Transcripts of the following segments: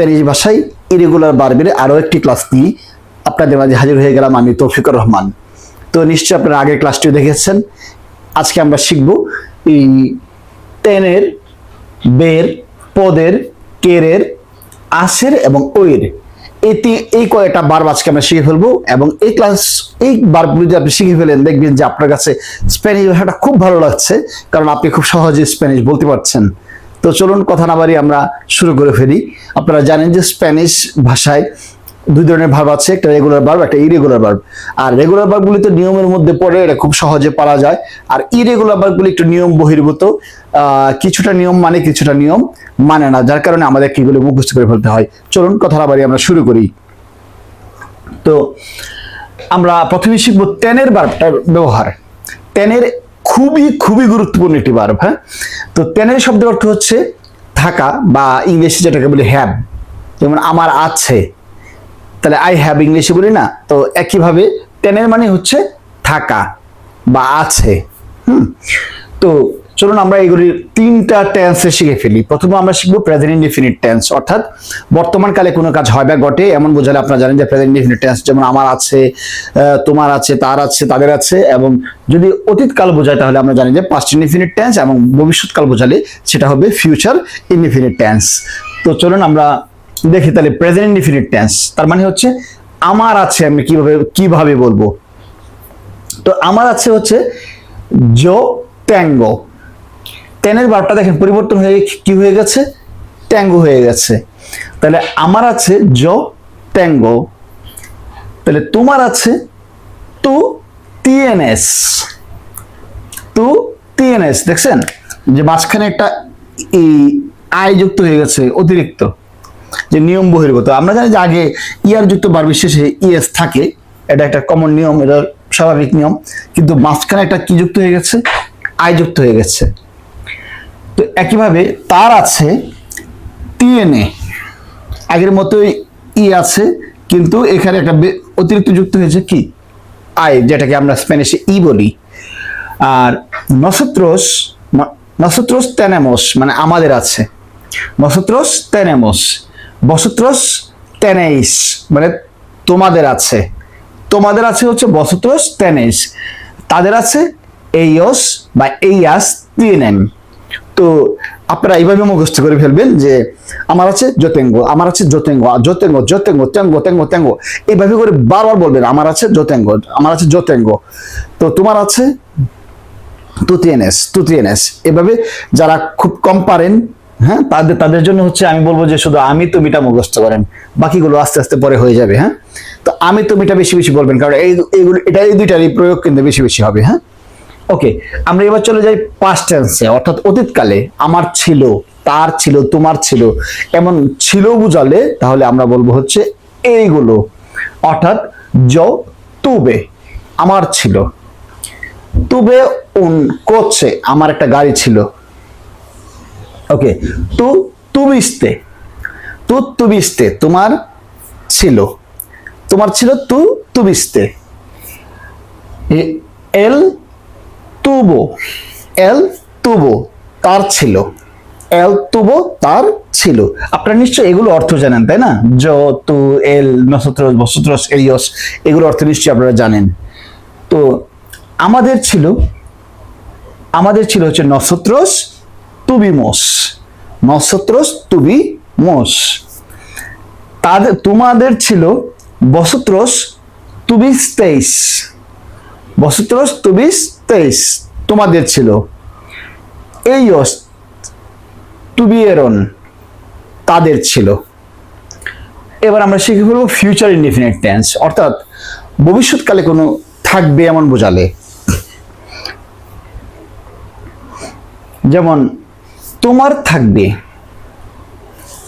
Spanish ভাষায় irregular বার্বের আরও একটি ক্লাস নিয়ে আপনাদের মাঝে হাজির হয়ে গেলাম আমি তৌফিকুর রহমান। তো নিশ্চয়ই আপনারা আগের ক্লাসটিও দেখেছেন। আজকে আমরা শিখব এই টেনের বের পদের কেরের আসের এবং ওয়ের। এই তি- এই কয়েকটা বার আজকে আমরা শিখে ফেলব এবং এই ক্লাস এই বারগুলো যদি আপনি শিখে ফেলেন, দেখবেন যে আপনার কাছে স্প্যানিশ ভাষাটা খুব ভালো লাগছে, কারণ আপনি খুব সহজে স্প্যানিশ বলতে পারছেন। তো চলুন কথা না বাড়ি আমরা শুরু করে ফেলি। আপনারা জানেন যে স্প্যানিশ ভাষায় দুই ধরনের ভার্ব আছে, একটা রেগুলার ভার্ব একটা ইরেগুলার ভার্ব আর রেগুলার ভার্বগুলি তো নিয়মের মধ্যে পড়ে, এটা খুব সহজে পারা যায়। আর ইরেগুলার ভার্বগুলি একটু নিয়ম বহির্ভূত। কিছুটা নিয়ম মানে কিছুটা নিয়ম মানে না, যার কারণে আমাদের কিগুলো মুখস্থ করে ফেলতে হয়। চলুন কথা না বাড়ি আমরা শুরু করি। তো আমরা প্রথমে শিখব টেনের বার্বটার ব্যবহার। টেনের খুবই খুবই গুরুত্বপূর্ণ একটি বার হ্যাঁ? তো টেনের শব্দের অর্থ হচ্ছে থাকা বা ইংলিশে যেটাকে বলি হ্যাব যেমন আমার আছে। তাহলে আই হ্যাভ ইংলিশে বলি না, তো একইভাবে টেনের মানে হচ্ছে থাকা বা আছে, হুম? তো চলুন আমরা এগুলির তিনটা টেন্সে শিখে ফেলি। প্রথমে আমরা শিখব প্রেজেন্ট ইনডিফিনিট টেন্স অর্থাৎ বর্তমান কালে কোনো কাজ হয় বা ঘটে, এমন বোঝালে আপনারা জানেন যে প্রেজেন্ট ইনডিফিনিট টেন্স যেমন আমার আছে তোমার আছে, তার আছে, তাদের আছে, এবং যদি অতীতকাল বোঝায় তাহলে আমরা জানি যে পাস্ট ইনডিফিনিট টেন্স এবং ভবিষ্যৎকাল বোঝালে সেটা হবে ফিউচার ইনডিফিনিট টেন্স তো চলুন আমরা দেখি তাহলে প্রেজেন্ট ইনডিফিনিট টেন্স তার মানে হচ্ছে আমার আছে আমি কীভাবে কীভাবে বলব? তো আমার আছে হচ্ছে জো ট্যাঙ্গো। টেনের বারটা দেখেন পরিবর্তন হয়ে কি হয়ে গেছে? ট্যাঙ্গো হয়ে গেছে। তাহলে আমার আছে জো, ট্যাঙ্গো। তাহলে তোমার আছে তু টিএনএস তু টিএনএস দেখছেন? যে মাঝখানে একটা এই আয় যুক্ত হয়ে গেছে, অতিরিক্ত। যে নিয়ম বহির্ভূত। আমরা জানি যে আগে ইয়ার যুক্ত বার বিশেষে ইএস থাকে। এটা একটা কমন নিয়ম, এটা স্বাভাবিক নিয়ম। কিন্তু মাঝখানে একটা কি যুক্ত হয়ে গেছে? আয় যুক্ত হয়ে গেছে। তো একইভাবে তার আছে টিএনএ। আগের মতোই ই আছে, কিন্তু এখানে একটা অতিরিক্ত যুক্ত হয়েছে কি? আই, যেটাকে আমরা স্প্যানিশে ই বলি। আর নসত্রোস নসত্রোস টেনেমোস মানে আমাদের আছে। নসত্রোস টেনেমোস বসত্রোস টেনেইস মানে তোমাদের আছে। তোমাদের আছে হচ্ছে বসত্রোস টেনেইস তাদের আছে এইয়স বা এইয়াস তিনেন তো আপনারা এইভাবে মুখস্থ করে ফেলবেন যে আমার আছে জোতেঙ্গ আমার আছে জোতেঙ্গ জোতেঙ্গ জোতেঙ্গ তেঙ্গ তেঙ্গ তেঙ্গ এইভাবে করে বারবার বলবেন, আমার আছে জোতেঙ্গ আমার আছে জোতেঙ্গ তো তোমার আছে তুতিয়েনেস তুতিয়েনেস এভাবে যারা খুব কম পারেন হ্যাঁ তাদের তাদের জন্য হচ্ছে আমি বলব যে শুধু আমি তুমিটা মুখস্থ করেন, বাকিগুলো আস্তে আস্তে পরে হয়ে যাবে হ্যাঁ? তো আমি তুমিটা বেশি বেশি বলবেন, কারণ এই, এইগুলো এটা এই দুইটারই প্রয়োগ কিন্তু বেশি বেশি হবে হ্যাঁ? ওকে আমরা এবার চলে যাই পাস্ট টেন্সে অর্থাৎ অতীতকালে আমার ছিল, তার ছিল, তোমার ছিল, এমন ছিল বুঝালে তাহলে আমরা বলব হচ্ছে এইগুলো। অর্থাৎ জ তুবে, আমার ছিল। তুবে উন কোচে আমার একটা গাড়ি ছিল। ওকে তু, তুবিস্তে তু, তুবিস্তে, তোমার ছিল। তোমার ছিল তু, তুবিস্তে। এল তুবো। এল তুবো, তার ছিল। এল তুবো, তার ছিল। আপনারা নিশ্চয়ই এগুলো অর্থ জানেন, তাই না? জ, তু, এল, নসত্রস, বসত্রস, এরিয়স এগুলো অর্থ নিশ্চয়ই আপনারা জানেন। তো আমাদের ছিল আমাদের ছিল হচ্ছে নসত্রস, তুবিমোস। নসত্রস, তুবিমোস। তাদের তোমাদের ছিল বসত্রস তুবিস তেইশ বসত্রস, তুবিস তেইশ তোমাদের ছিল। এইয়স তুবিয়েরন তাদের ছিল। এবার আমরা শিখে ফেলব ফিউচার ইনডিফিনিট টেন্স অর্থাৎ ভবিষ্যৎকালে কোনো থাকবে এমন বোঝালে। যেমন, তোমার থাকবে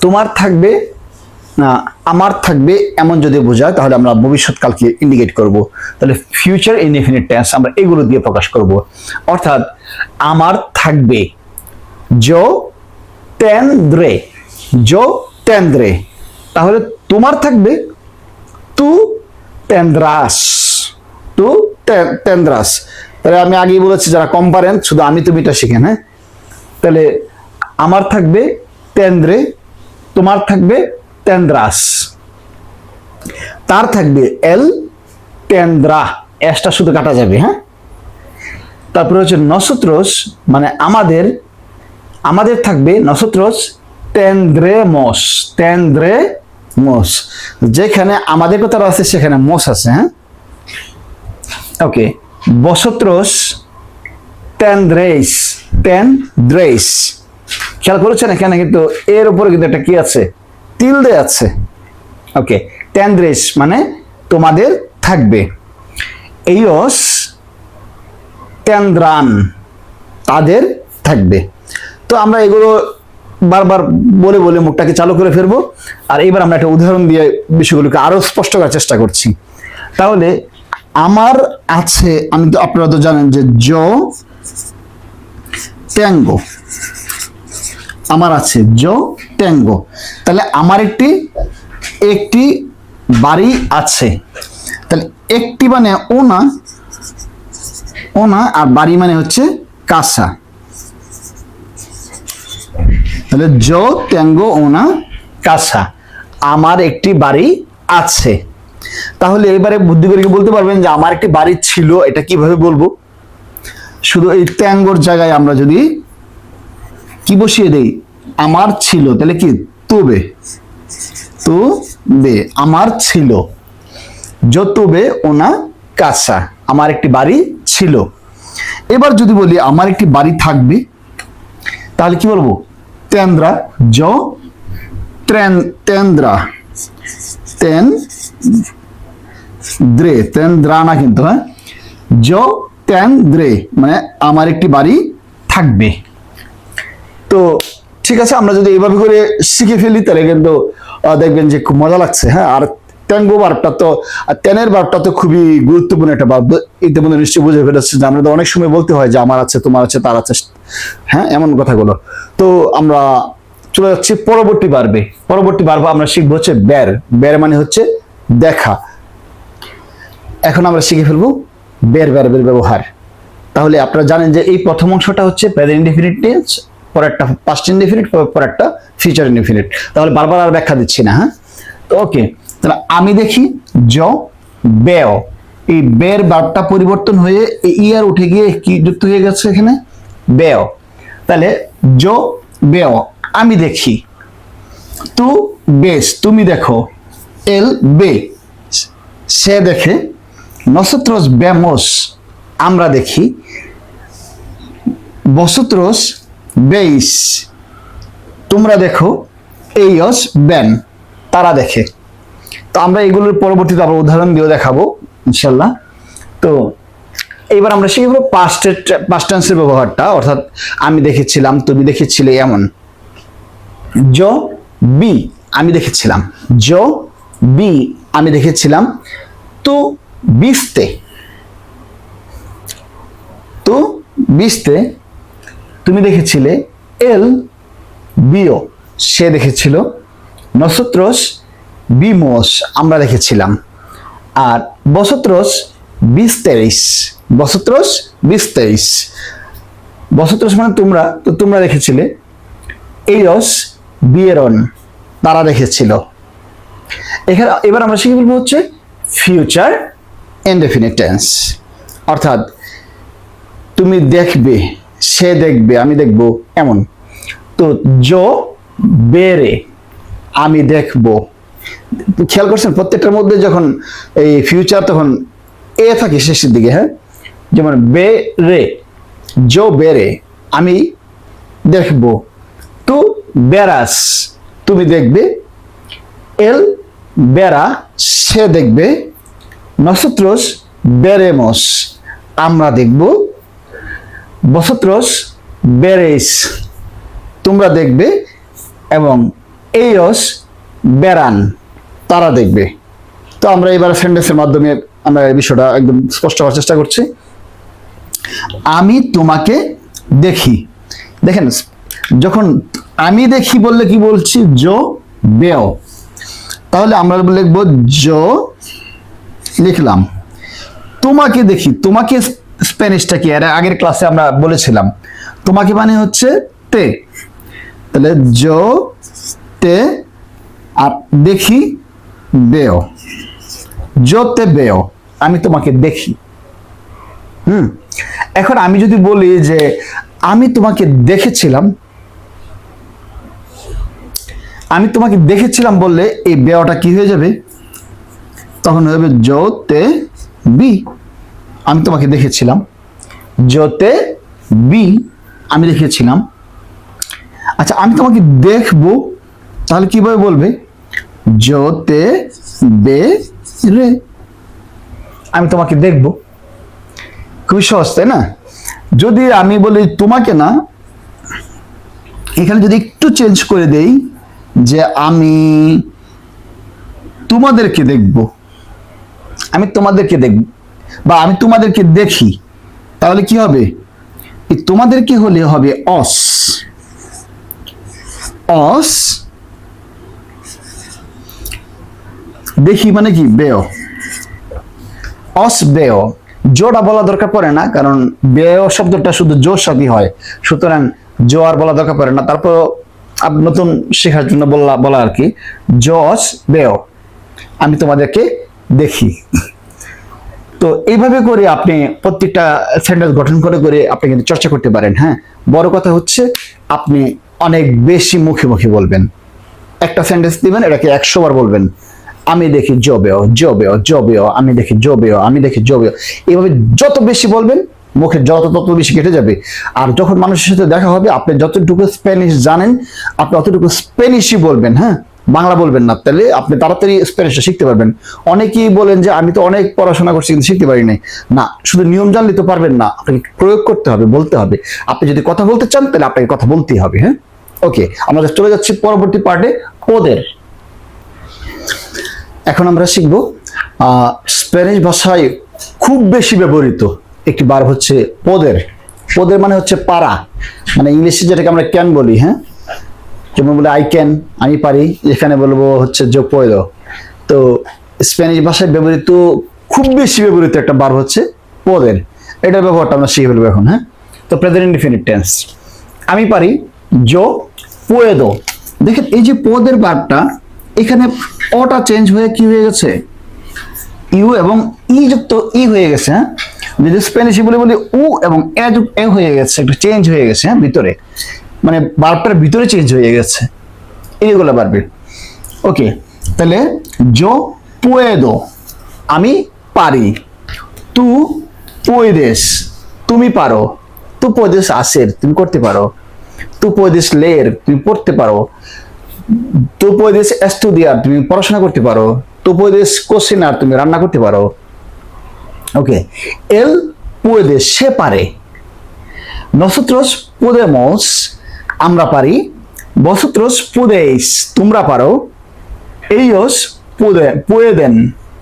তোমার থাকবে আমার থাকবে এমন যদি বোঝায়, তাহলে আমরা ভবিষ্যৎকালকে ইন্ডিকেট করব। তাহলে ফিউচার ইনডিফিনিট টেন্স আমরা এগুলো দিয়ে প্রকাশ করব। অর্থাৎ আমার থাকবে জো তেন্দ্রে জো তেন্দ্রে তাহলে তোমার থাকবে তু তেন্দ্রাস তু তেন্দ্রাস তাহলে আমি আগেই বলেছি যারা কম পারেন শুধু আমি তুমিটা শিখেন হ্যাঁ তাহলে আমার থাকবে তেন্দ্রে তোমার থাকবে তেন্দ্রাস তার থাকবে এল তেন্দ্রা এসটা শুধু কাটা যাবে হ্যাঁ? তারপরে হচ্ছে নসত্রস মানে আমাদের আমাদের থাকবে নসত্রস তেন্দ্রেমস তেন্দ্রেমস যেখানে আমাদের কথা আছে, সেখানে মস আছে হ্যাঁ? ওকে, বসত্রস তেন্দ্রেস তেন্দ্রেস খেয়াল করেছেন এখানে কিন্তু এর উপরে কিন্তু একটা কি আছে? তিল দে আছে। ওকে তেন্দ্রেস মানে তোমাদের থাকবে। এইস তেন্দ্রান তাদের থাকবে। তো আমরা এগুলো বারবার বলে বলে মুখটাকে চালু করে ফেলব। আর এবার আমরা একটা উদাহরণ দিয়ে বিষয়গুলোকে আরও স্পষ্ট করার চেষ্টা করছি। তাহলে আমার আছে, আমি তো আপনারা তো জানেন যে জ ট্যাঙ্গো। আমার আছে জ ট্যাঙ্গো। তাহলে আমার একটি একটি বাড়ি আছে। তাহলে একটি মানে ওনা ওনা আর বাড়ি মানে হচ্ছে কাসা তাহলে জ ট্যাঙ্গো, ওনা কাসা আমার একটি বাড়ি আছে। তাহলে এবারে বুদ্ধি করে বলতে পারবেন যে আমার একটি বাড়ি ছিল, এটা কীভাবে বলব? শুধু এই ট্যাঙ্গোর জায়গায় আমরা যদি কি বসিয়ে দেই? আমার ছিল, তাহলে কি? তবে তো বে আমার ছিল। যতবে ওনা কাঁচা, আমার একটি বাড়ি ছিল। এবার যদি বলি আমার একটি বাড়ি থাকবে, তাহলে কি বলব? তেন্দ্রা জ তেন্দ্রা। তেন, দ্রে, তেন্দ্রা না কিন্তু হ্যাঁ? জ তেন, দ্রে মানে আমার একটি বাড়ি থাকবে। তো ঠিক আছে, আমরা যদি এইভাবে করে শিখে ফেলি, তাহলে কিন্তু দেখবেন যে খুব মজা লাগছে হ্যাঁ? আর ট্যাঙ্গো বারটা তো টেনের বারটা তো খুবই গুরুত্বপূর্ণ একটা বার ইতিমধ্যে নিশ্চয়ই বুঝে ফেলেছে যে আমরা তো অনেক সময় বলতে হয় যে আমার আছে, তোমার আছে, তার আছে হ্যাঁ? এমন কথাগুলো। তো আমরা চলে যাচ্ছি পরবর্তী বারবে। পরবর্তী বারবে আমরা শিখব হচ্ছে ব্যার ব্যার মানে হচ্ছে দেখা। এখন আমরা শিখে ফেলব বের ভার্বের ব্যবহার। তাহলে আপনারা জানেন যে এই প্রথম অংশটা হচ্ছে প্রেজেন্ট ইনডিফিনিট টেন্স পর একটা পাস্ট ইনডিফিনিট পর একটা ফিউচার ইনডিফিনিট তাহলে বারবার আর ব্যাখ্যা দিচ্ছি না হ্যাঁ? তো ওকে তাহলে আমি দেখি জ বেও এই বের বারটা পরিবর্তন হয়ে ইয়ার উঠে গিয়ে কি যুক্ত হয়ে গেছে এখানে? বেও তাহলে জ বেও আমি দেখি। তু বেশ তুমি দেখো। এল, বে। সে দেখে নসত্রস বেমস আমরা দেখি, বসত্রস বেইস। তোমরা দেখো এইয়স বেন, তারা দেখে। তো আমরা এগুলোর পরবর্তীতে আবার উদাহরণ দিয়েও দেখাবো, ইনশাল্লাহ। তো এবার আমরা শিখব পাস্টের পাস্ট ব্যবহারটা, অর্থাৎ আমি দেখেছিলাম, তুমি দেখেছিলে এমন। জ, বি, আমি দেখেছিলাম। জ, বি, আমি দেখেছিলাম। তো, বিস্তে। তো, বিস্তে। তুমি দেখেছিলে এল বিও, সে দেখেছিল। নসত্রস বিমোস আমরা দেখেছিলাম। আর বসত্রস বসত্রস। বিশ তেইশ বসত্রস মানে তোমরা, তো তোমরা দেখেছিলে। এইরস, বিয়েরন, তারা দেখেছিল। এখানে, এবার আমরা শিখে বলব হচ্ছে ফিউচার ইনডেফিনিট টেন্স অর্থাৎ, তুমি দেখবে সে দেখবে, আমি দেখব এমন। তো জো বেরে, আমি দেখব। খেয়াল করছেন, প্রত্যেকটার মধ্যে যখন এই ফিউচার তখন এ থাকে শেষের দিকে হ্যাঁ? যেমন বে রে জো বেরে, আমি দেখব। তু বেরাস, তুমি দেখবে। এল বেরা, সে দেখবে। নসত্রস বেরেমস, আমরা দেখব। বসত্রস বেরেস তোমরা দেখবে এবং এইরস, বেরান। তারা দেখবে। তো আমরা এবার সেন্টেন্সের মাধ্যমে আমরা এই বিষয়টা একদম স্পষ্ট হওয়ার চেষ্টা করছি। আমি তোমাকে দেখি। দেখেন, যখন আমি দেখি বললে কি বলছি? জো বেও। তাহলে আমরা লিখব জো লিখলাম। তোমাকে দেখি। তোমাকে স্প্যানিশটা কি? এর আগের ক্লাসে আমরা বলেছিলাম। তোমাকে মানে হচ্ছে তে। তাহলে জো তে, আর দেখি, বেও। যোতে বেও। আমি তোমাকে দেখি। হুম? এখন আমি যদি বলি যে আমি তোমাকে দেখেছিলাম, আমি তোমাকে দেখেছিলাম বললে এই বেওটা কি হয়ে যাবে? তখন যাবে যোতে বি। আমি তোমাকে দেখেছিলাম। যোতে বি আমি দেখেছিলাম আচ্ছা আমি তোমাকে দেখব, তাহলে কীভাবে বলবে? যোতে বে রে। আমি তোমাকে দেখব। খুবই সহজ, তাই না? যদি আমি বলি তোমাকে না, এখানে যদি একটু চেঞ্জ করে দেই যে আমি তোমাদেরকে দেখব। আমি তোমাদেরকে দেখব। বা আমি তোমাদেরকে দেখি, তাহলে কি হবে? তোমাদেরকে হলে হবে অস। অস দেখি মানে কি? বেয় অস বেয় জোটা বলা দরকার পড়ে না, কারণ বেয় শব্দটা শুধু জোর সাথে হয়। সুতরাং জো আর বলা দরকার পড়ে না। তারপর নতুন শেখার জন্য বলা বলা আর কি জস বেয় আমি তোমাদেরকে দেখি। তো এইভাবে করে আপনি প্রত্যেকটা সেন্টেন্স গঠন করে করে আপনি কিন্তু চর্চা করতে পারেন হ্যাঁ? বড় কথা হচ্ছে, আপনি অনেক বেশি মুখে মুখে বলবেন। একটা সেন্টেন্স দিবেন, এটাকে একশো বার বলবেন। আমি দেখি জবেও জবেও জবেও, আমি দেখি জবেও, আমি দেখি জবেও। এইভাবে যত বেশি বলবেন, মুখে যত, তত বেশি কেটে যাবে। আর যখন মানুষের সাথে দেখা হবে, আপনি যতটুকু স্প্যানিশ জানেন, আপনি অতটুকু স্প্যানিশই বলবেন হ্যাঁ? বাংলা বলবেন না, তাহলে আপনি তাড়াতাড়ি স্প্যানিশটা শিখতে পারবেন। অনেকেই বলেন যে, আমি তো অনেক পড়াশোনা করছি, কিন্তু শিখতে পারি নাই। না, শুধু নিয়ম জানলে তো পারবেন না, আপনাকে প্রয়োগ করতে হবে, বলতে হবে। আপনি যদি কথা বলতে চান, তাহলে আপনাকে কথা বলতেই হবে হ্যাঁ? ওকে আমরা চলে যাচ্ছি পরবর্তী পার্টে ওদের। এখন আমরা শিখব স্প্যানিশ ভাষায় খুব বেশি ব্যবহৃত একটি বার হচ্ছে পদের পদের মানে হচ্ছে পাড়া মানে ইংলিশে যেটাকে আমরা ক্যান বলি হ্যাঁ? যেমন বলে আই ক্যান আমি পারি। এখানে বলব হচ্ছে যে পয়দো তো স্প্যানিশ ভাষায় ব্যবহৃত, খুব বেশি ব্যবহৃত একটা বার হচ্ছে পদের। এটার ব্যবহারটা আমরা শিখে ফেলব এখন হ্যাঁ? তো প্রেজেন্ট ইনডিফিনিট টেন্স আমি পারি জো পুয়েদো দেখেন, এই যে পদের বারটা, এখানে অটা চেঞ্জ হয়ে কি হয়ে গেছে? ইউ এবং ই যুক্ত ই হয়ে গেছে হ্যাঁ? যদি স্প্যানিশে বলে বলি উ এবং এ যুক্ত এ হয়ে গেছে, একটু চেঞ্জ হয়ে গেছে হ্যাঁ ভিতরে। মানে বার্বটার ভিতরে চেঞ্জ হয়ে গেছে। এইগুলো বাড়বে ওকে তাহলে জো পুয়েদো, আমি পারি। তু পুয়েদেশ, তুমি পারো। তু পুয়েদেশ আসের, তুমি করতে পারো। তু পুয়েদেশ লের, তুমি পড়তে পারো। তু পুয়েদেশ এস্টুডিয়ার তুমি পড়াশোনা করতে পারো। তু পুয়েদেশ কোসিনার তুমি রান্না করতে পারো। ওকে এল পুয়েদেশ, সে পারে। nosotros podemos আমরা পারি। vosotros podéis তোমরা পারো। ellos puede pueden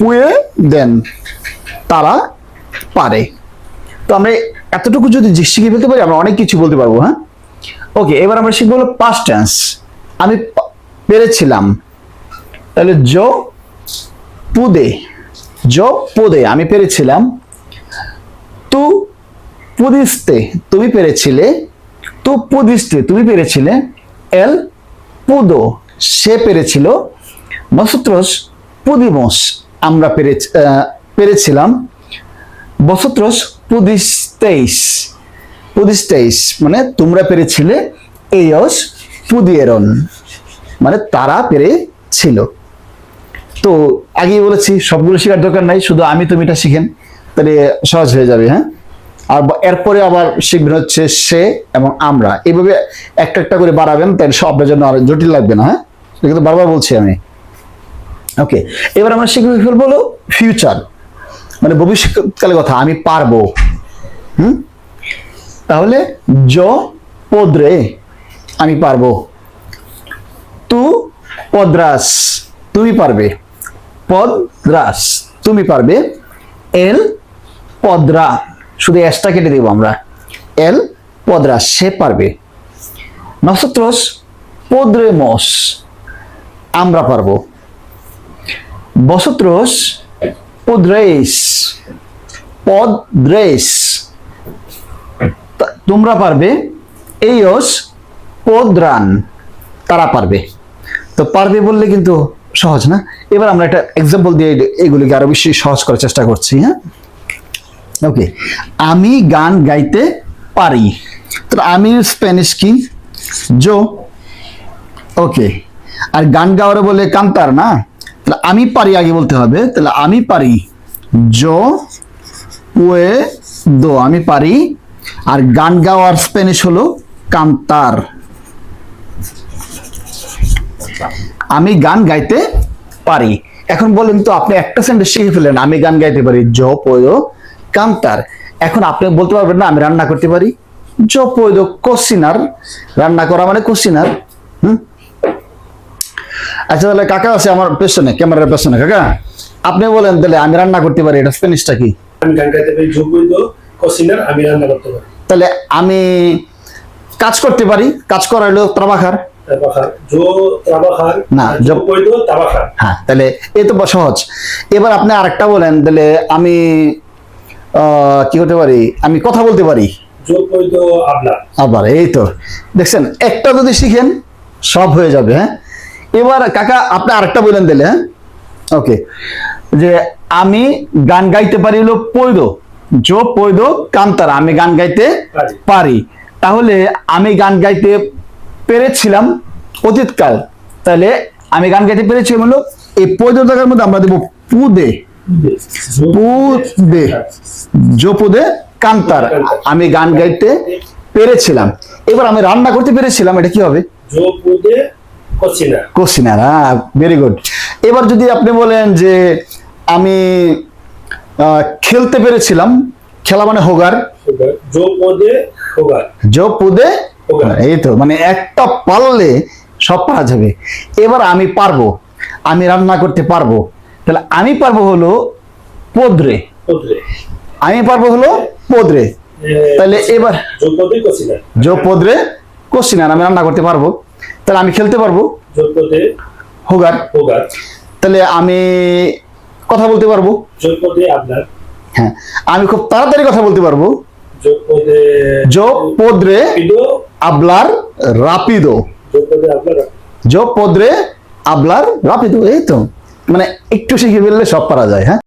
pueden তারা পারে। তো আমরা এতটুকু যদি শিখে ফেলতে পারি, আমরা অনেক কিছু বলতে পারব হ্যাঁ? ওকে, এবার আমরা শিখব হলো পাস্ট টেন্স আমি পেরেছিলাম। তাহলে জো পুদে জো পুদে, আমি পেরেছিলাম। তু পুদিস্তে, তুমি পেরেছিলে। তু পুদিস্তে তুমি পেরেছিলে এল পুদো, সে পেরেছিল নসত্রস পুদিমস, আমরা পেরে পেরেছিলাম বসত্রস পুদিস্তেইস পুদিস্তেইস মানে তোমরা পেরেছিলে এইস পুদিয়েরন মানে তারা পেরেছিল। তো আগেই বলেছি, সবগুলো শেখার দরকার নাই, শুধু আমি তুমি এটা শিখেন, তাহলে সহজ হয়ে যাবে হ্যাঁ? আর এরপরে আবার শিখবেন হচ্ছে সে এবং আমরা। এইভাবে একটা একটা করে বাড়াবেন, তাহলে সব আপনার জন্য আর জটিল লাগবে না হ্যাঁ? কিন্তু বারবার বলছি আমি। ওকে এবার আমরা শিখে ফেলব হলো ফিউচার মানে ভবিষ্যৎকালে কথা, আমি পারব। হুম? তাহলে জ পদ্রে আমি পারব। তু পদ্রাস, তুমি পারবে। পদ্রাস, তুমি পারবে। এল পদ্রা। শুধু এসটা কেটে দেবো আমরা। এল পদ্রাস সে পারবে। নসত্রস পদ্রেমস, আমরা পারব। বসত্রস, পদ্রেস পদ্রেস। তোমরা পারবে। এইস পদ্রান তারা পারবে। তো পারবে বললে কিন্তু সহজ না। এবার আমরা একটা এক্সাম্পল দিয়ে এগুলিকে আরও বেশি সহজ করার চেষ্টা করছি হ্যাঁ? ওকে আমি গান গাইতে পারি। তো আমি স্প্যানিশ কি জো ওকে আর গান গাওয়ারে বলে কান্তার না? তাহলে আমি পারি আগে বলতে হবে। তাহলে আমি পারি জো ওয়ে দো আমি পারি। আর গান গাওয়ার স্প্যানিশ হলো কান্তার। আমি গান গাইতে পারি। এখন বলেন তো, আপনি একটা সেন্টেন্স শিখে ফেলেন আমি গান গাইতে পারি। জ পয়ো কান্তার। এখন আপনি বলতে পারবেন না আমি রান্না করতে পারি। জ পয়ো কোসিনার। রান্না করা মানে কোসিনার হুম? আচ্ছা তাহলে কাকা আছে আমার পেছনে ক্যামেরার পেছনে। কাকা আপনি বলেন তাহলে আমি রান্না করতে পারি। এটা স্প্যানিশটা কি? আমি গান গাইতে পারি যোগ বৈধ কসিনার আমি রান্না করতে পারি। তাহলে আমি কাজ করতে পারি কাজ করা হলো ত্রাবাখার। না, হ্যাঁ তাহলে এই তো সহজ। এবার আপনি আরেকটা বলেন তাহলে আমি কি করতে পারি? আমি কথা বলতে পারি? আবার এই তো। দেখছেন একটা যদি শিখেন সব হয়ে যাবে হ্যাঁ? এবার কাকা আপনি আরেকটা বললেন দিলে হ্যাঁ? ওকে যে আমি গান গাইতে পারি হলো পৈদ। জো পৈদ কান্তারা আমি গান গাইতে পারি। তাহলে আমি গান গাইতে পেরেছিলাম অতীতকাল। তাহলে আমি গান গাইতে পেরেছিলাম হলো এই পৈদ জায়গার মধ্যে আমরা দেবো পুদে। পুদে জোপদে কান্তার। আমি গান গাইতে পেরেছিলাম। এবার আমি রান্না করতে পেরেছিলাম এটা কি হবে? হ্যাঁ ভেরি গুড এবার যদি আপনি বলেন যে আমি আহ, খেলতে পেরেছিলাম খেলা মানে হোগার। যোগ বৈধে হোগার। জো পুদে হোগার। এই তো মানে একটা পারলে সব পারা যাবে। এবার আমি পারব আমি রান্না করতে পারব। তাহলে আমি পারব হলো পদ্রে। পদ্রে। আমি পারব হলো পদ্রে। তাহলে এবার যোগ পদ্রে কোশ্চিনার আমি রান্না করতে পারব। তাহলে আমি খেলতে পারব। হোগার। তাহলে আমি কথা বলতে পারব। হ্যাঁ আমি খুব তাড়াতাড়ি কথা বলতে পারব। যোগ পদ্রে। আবলার রাপিদো যোগ পদ্রে আবলার রাপিদো এই তো। মানে একটু শিখে ফেললে সব পারা যায় হ্যাঁ?